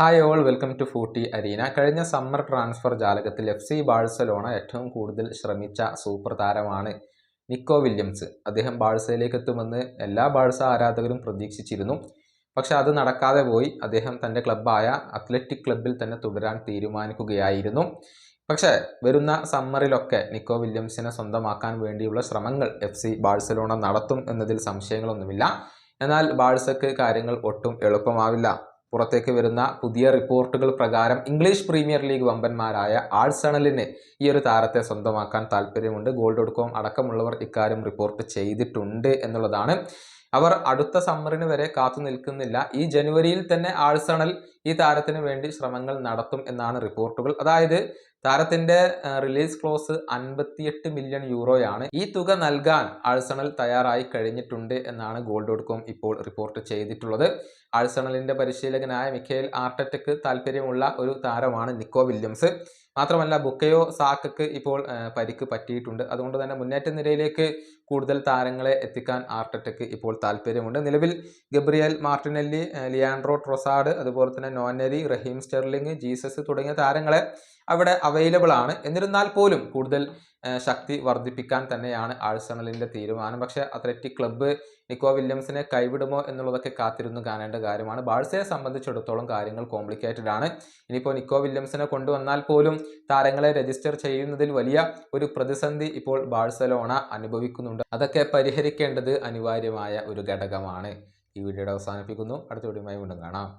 Hi all welcome to footy arena കഴിഞ്ഞ summer transfer ജാലകത്തിൽ F C Barcelona ഏറ്റവും കൂടുതൽ ശ്രമിച്ച സൂപ്പർ താരമാണ് നിക്കോ വില്യംസ്. അദ്ദേഹം ബാഴ്സയിലേക്ക് എത്തുമെന്ന് എല്ലാ ബാഴ്സ ആരാധകരും പ്രതീക്ഷിച്ചിരുന്നു. പക്ഷെ അത് നടക്കാതെ പോയി അദ്ദേഹം തന്റെ ക്ലബ്ബായ അത്ലറ്റിക് ക്ലബ്ബിൽ തന്നെ തുടരാൻ തീരുമാനിക്കുകയായിരുന്നു. പക്ഷേ വരുന്ന സമ്മറിലൊക്കെ നിക്കോ വില്യംസിനെ സ്വന്തമാക്കാൻ വേണ്ടിയുള്ള ശ്രമങ്ങൾ എഫ് സി ബാഴ്സലോണ നടത്തും എന്നതിൽ സംശയങ്ങളൊന്നുമില്ല. എന്നാൽ ബാഴ്സക്ക് കാര്യങ്ങൾ ഒട്ടും എളുപ്പമാവില്ല. പുറത്തേക്ക് വരുന്ന പുതിയ റിപ്പോർട്ടുകൾ പ്രകാരം ഇംഗ്ലീഷ് പ്രീമിയർ ലീഗ് വമ്പന്മാരായ ആഴ്സണലിന് ഈ ഒരു താരത്തെ സ്വന്തമാക്കാൻ താല്പര്യമുണ്ട്. ഗോൾ ഡോട്ട് അടക്കമുള്ളവർ ഇക്കാര്യം റിപ്പോർട്ട് ചെയ്തിട്ടുണ്ട് എന്നുള്ളതാണ്. അവർ അടുത്ത സമ്മറിന് വരെ കാത്തു നിൽക്കുന്നില്ല. ഈ ജനുവരിയിൽ തന്നെ ആഴ്സണൽ ഈ താരത്തിന് വേണ്ടി ശ്രമങ്ങൾ നടത്തും എന്നാണ് റിപ്പോർട്ടുകൾ. അതായത് താരത്തിന്റെ റിലീസ് ക്ലോസ് അൻപത്തിയെട്ട് മില്യൺ യൂറോയാണ് ഈ തുക നൽകാൻ ആഴ്സണൽ തയ്യാറായി കഴിഞ്ഞിട്ടുണ്ട് എന്നാണ് ഗോൾഡ് ഡോട്ട് കോം ഇപ്പോൾ റിപ്പോർട്ട് ചെയ്തിട്ടുള്ളത്. ആഴ്സണലിന്റെ പരിശീലകനായ മിഖേൽ ആർട്ടറ്റക്ക് താല്പര്യമുള്ള ഒരു താരമാണ് നിക്കോ വില്യംസ്. മാത്രമല്ല ബുക്കയോ സാക്കക്ക് ഇപ്പോൾ പരിക്ക് പറ്റിയിട്ടുണ്ട്. അതുകൊണ്ട് തന്നെ മുന്നേറ്റ നിരയിലേക്ക് കൂടുതൽ താരങ്ങളെ എത്തിക്കാൻ ആർട്ടറ്റക്ക് ഇപ്പോൾ താല്പര്യമുണ്ട്. നിലവിൽ ഗബ്രിയൽ മാർട്ടിനെല്ലി ലിയാൻഡ്രോ ട്രൊസാഡ് അതുപോലെ തന്നെ നോനരി റഹീം സ്റ്റെർലിംഗ് ജീസസ് തുടങ്ങിയ താരങ്ങളെ അവിടെ അവൈലബിൾ ആണ്. എന്നിരുന്നാൽ പോലും കൂടുതൽ ശക്തി വർദ്ധിപ്പിക്കാൻ തന്നെയാണ് ആഴ്സണലിന്റെ തീരുമാനം. പക്ഷേ അത്ലറ്റിക് ക്ലബ്ബ് നിക്കോ വില്യംസിനെ കൈവിടുമോ എന്നുള്ളതൊക്കെ കാത്തിരുന്നു കാണേണ്ട കാര്യമാണ്. ബാഴ്സയെ സംബന്ധിച്ചിടത്തോളം കാര്യങ്ങൾ കോംപ്ലിക്കേറ്റഡ് ആണ്. ഇനിയിപ്പോൾ നിക്കോ വില്യംസിനെ കൊണ്ടുവന്നാൽ പോലും താരങ്ങളെ രജിസ്റ്റർ ചെയ്യുന്നതിൽ വലിയ ഒരു പ്രതിസന്ധി ഇപ്പോൾ ബാഴ്സലോണ അനുഭവിക്കുന്നുണ്ട്. അതൊക്കെ പരിഹരിക്കേണ്ടത് അനിവാര്യമായ ഒരു ഘടകമാണ്. ഈ വീഡിയോയുടെ അവസാനിപ്പിക്കുന്നു. അടുത്ത വീഡിയോയുമായി വീണ്ടും കാണാം.